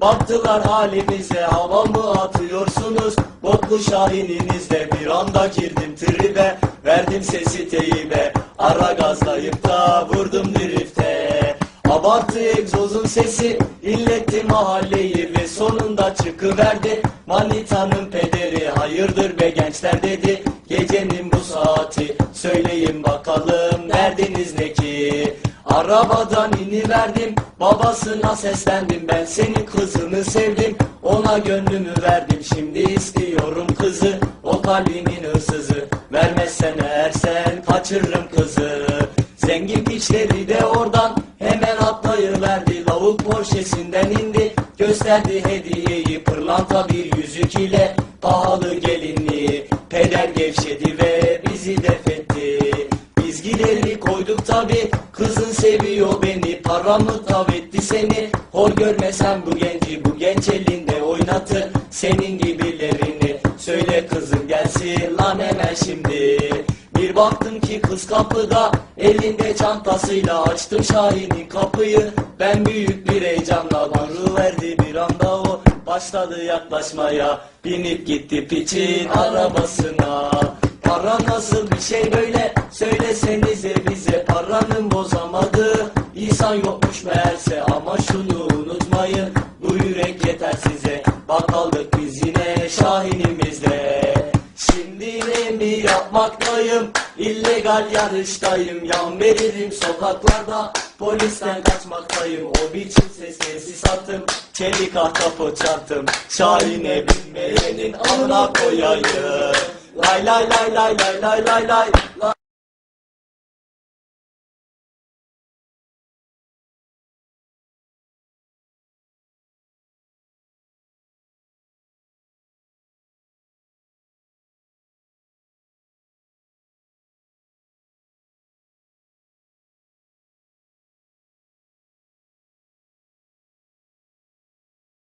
Baktılar halimize Hava mı atıyorsunuz? Boklu şahininizle Bir anda girdim tribe. Verdim sesi teybe Ara gazlayıp da vurdum drifte. Abartı egzozun sesi illetti mahalleyi ve sonunda çıkıverdi. Manitanın pederi hayırdır be gençler dedi. Gecenin bu saati söyleyin bakalım derdiniz ne ki? Arabadan iniverdim babasına seslendim ben senin kızını sevdim. Ona gönlümü verdim şimdi istiyorum kızı. O kalbimin hırsızı Vermezsen eğer sen kaçırırım kızı. Zengin piçleri de oradan hemen atlayıverdi. Lavuk Porsche'sinden indi Gösterdi hediyeyi. Pırlanta bir yüzük ile Pahalı gelinliği. Peder gevşedi ve bizi defetti Biz gideri koyduk tabi Kızın seviyor beni Paramı tav etti seni. Hor görmesen bu genci Bu genç elinde oynatır Senin gibilerini. Söyle kızım gelsin lan hemen şimdi. Bir baktım ki kız kapıda elinde çantasıyla açtım Şahin'in kapıyı. Ben büyük bir heyecanla verdi bir anda o. Başladı yaklaşmaya binip gitti piçin arabasına. Para nasıl bir şey böyle söylesenize bize bozamadı. İnsan yokmuş meğerse ama şunu unutmayın. Bu yürek yeter size. Bakaldık biz yine şahinimizle Şimdi ne mi yapmaktayım. İllegal yarıştayım. Yan veririm sokaklarda. Polisten kaçmaktayım. O biçim ses sesi satım Çelik ahtapı çarptım. Şahine binmeyenin amına koyayım. Lay lay lay lay lay lay lay lay.